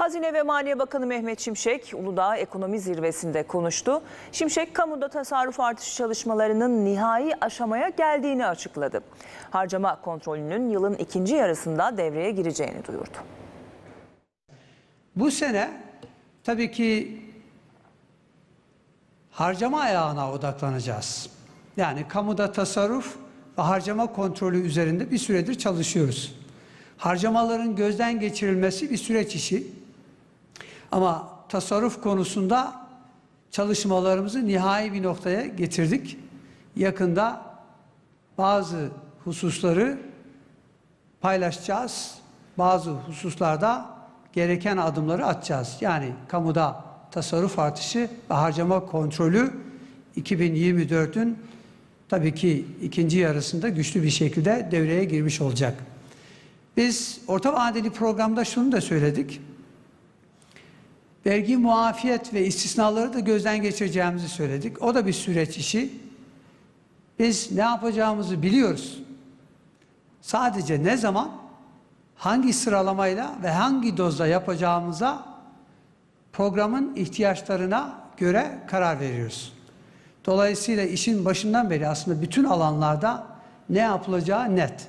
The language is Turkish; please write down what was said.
Hazine ve Maliye Bakanı Mehmet Şimşek Uludağ Ekonomi Zirvesi'nde konuştu. Şimşek kamuda tasarruf artışı çalışmalarının nihai aşamaya geldiğini açıkladı. Harcama kontrolünün yılın ikinci yarısında devreye gireceğini duyurdu. Bu sene tabii ki harcama ayağına odaklanacağız. Yani kamuda tasarruf ve harcama kontrolü üzerinde bir süredir çalışıyoruz. Harcamaların gözden geçirilmesi bir süreç işi. Ama tasarruf konusunda çalışmalarımızı nihai bir noktaya getirdik. Yakında bazı hususları paylaşacağız. Bazı hususlarda gereken adımları atacağız. Yani kamuda tasarruf artışı ve harcama kontrolü 2024'ün tabii ki ikinci yarısında güçlü bir şekilde devreye girmiş olacak. Biz orta vadeli programda şunu da söyledik. Vergi muafiyet ve istisnaları da gözden geçireceğimizi söyledik. O da bir süreç işi. Biz ne yapacağımızı biliyoruz. Sadece ne zaman, hangi sıralamayla ve hangi dozda yapacağımıza programın ihtiyaçlarına göre karar veriyoruz. Dolayısıyla işin başından beri aslında bütün alanlarda ne yapılacağı net.